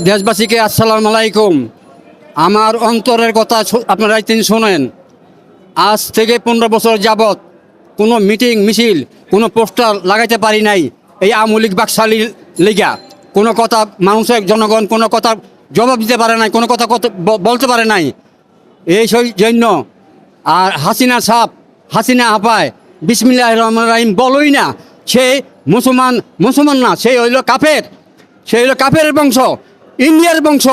দেশবাসীকে আসসালামু আলাইকুম। আমার অন্তরের কথা আপনারা তিনি শোনেন। আজ থেকে পনেরো বছর যাবৎ কোনো মিটিং, মিছিল, কোনো পোস্টার লাগাইতে পারি নাই এই আমলিক বাকশালীর লিগা। কোনো কথা মানুষের জনগণ কোনো কথা জবাব দিতে পারে নাই, কোনো কথা বলতে পারে নাই। এই জন্য আর হাসিনা সাপ হাসিনা আপায় বিসমিল্লাহ রহমান রাহিম বলোই না, সে মুসলমান মুসলমান না, সে হইল কাফের। সে হইল কাফের বংশ। ইন্ডিয়ার বংশ।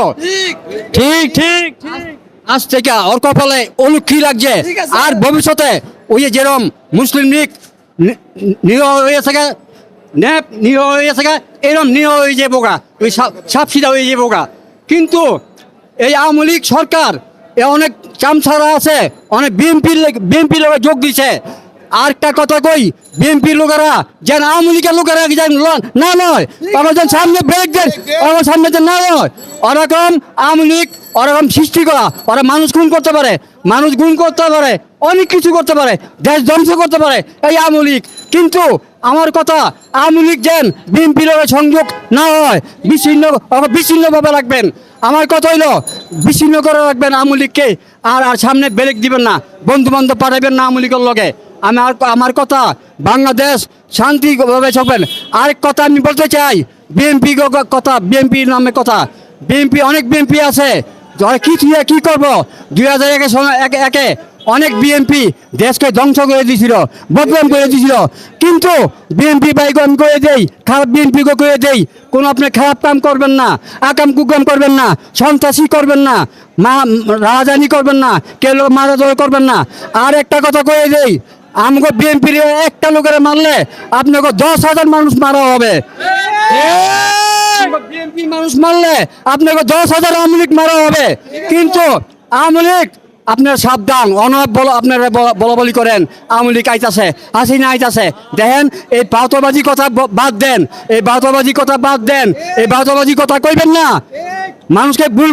ঠিক। ঠিক আজ থেকে ওর কপালে অলুক্ষী লাগছে। আর ভবিষ্যতে ওই যেরম মুসলিম লীগ নিরহ হয়ে থাকে ন্যাপ নিরহ হয়ে থাকে এরম নিরহ হয়ে যাব গা ওই সাপ সিধা হয়ে যাব গা কিন্তু এই আওয়ামী লীগ সরকার এ অনেক চামছাড়া আছে অনেক বিএনপির লোক যোগ দিছে। আর একটা কথা কই, বিএনপির লোকেরা যেন আওয়ামী লীগের লোকেরা যেন না নয় ওরা যেন সামনে ব্রেক দেন, ওরা সামনে যেন না নয় ওরকম আওয়ামী লীগ, ওরকম সৃষ্টি করা, ওরা মানুষ খুন করতে পারে, মানুষ গুণ করতে পারে, অনেক কিছু করতে পারে, দেশ ধ্বংস করতে পারে, এই আওয়ামী লীগ। কিন্তু আমার কথা, আওয়ামী লীগ যেন বিএনপির সংযোগ না হয়, বিচ্ছিন্ন বিচ্ছিন্নভাবে রাখবেন। আমার কথা হইল, বিচ্ছিন্ন করে রাখবেন আওয়ামী লীগকে, আর আর সামনে ব্রেক দিবেন না। বন্ধু বান্ধব পাঠাবেন না আওয়ামী লীগের লগে। আমার আমার কথা বাংলাদেশ শান্তিভাবে চলবেন আরেক কথা আমি বলতে চাই বিএনপি কথা বিএনপির নামে কথা। বিএনপি অনেক বিএনপি আছে কি কি করব? দুই হাজার একে একে একে অনেক বিএনপি দেশকে ধ্বংস করে দিয়েছিল, বদনাম করে দিয়েছিল। কিন্তু বিএনপি বাইগন করে দেই, খারাপ বিএনপি করে দেই। কোনো আপনি খারাপ কাম করবেন না, আকাম কুকাম করবেন না, সন্ত্রাসী করবেন না, মা রাজানি করবেন না কেউ মারা করবেন না। আর একটা কথা করে দেই আমাকে বিএনপির একটা লোকের মারলে আপনাকে দশ হাজার মানুষ মারা হবে। বিএনপি মানুষ মারলে আপনাকে দশ হাজার আওয়ামী লীগ মারা হবে। কিন্তু আওয়ামী লীগ আপনার সাবধান অনব বল আপনারা বলা- বলা করেন আওয়ামী লীগ আইতাছে হাসিনা আইতাছে। দেখেন এই বাউতবাজি কথা বাদ দেন এই বাউতবাজি কথা বাদ দেন এই বাউতবাজি কথা কইবেন না। মানুষকে ভুল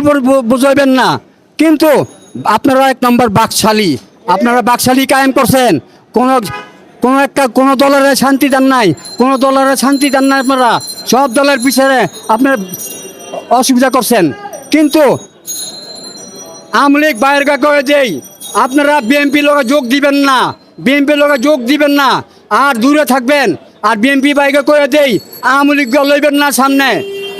ভুল বুঝাইবেন না। কিন্তু আপনারা এক নম্বর বাকশালী। আপনারা বাকশালী কায়েম করছেন। কোন কোন একটা, কোনো দলের শান্তি দেন নাই। কোনো দলের শান্তি দেন নাই আপনারা। সব দলের পিছনে আপনারা অসুবিধা করছেন। কিন্তু আওয়ামী লীগ বাইরের করে দেই। আপনারা বিএনপি লোকে যোগ দিবেন না। বিএনপি লোকে যোগ দিবেন না। আর দূরে থাকবেন। আর বিএনপি বাইকে করে দেই। আওয়ামী লীগ লইবেন না সামনে।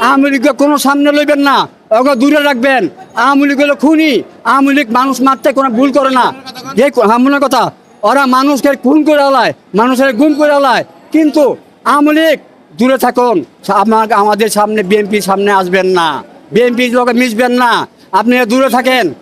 আওয়ামী লীগ কোনো সামনে লইবেন না। ওকে দূরে রাখবেন। আওয়ামী লীগ হলো খুনি। আওয়ামী লীগ মানুষ মারতে কোনো ভুল করে না। যে আমার কথা, ওরা মানুষকে খুন করে আলায়, মানুষের গুম করে আলায়। কিন্তু আওয়ামী লীগ, দূরে থাকুন। আমার আমাদের সামনে, বিএনপির সামনে আসবেন না। বিএনপির লোকে মিশবেন না। আপনি দূরে থাকেন।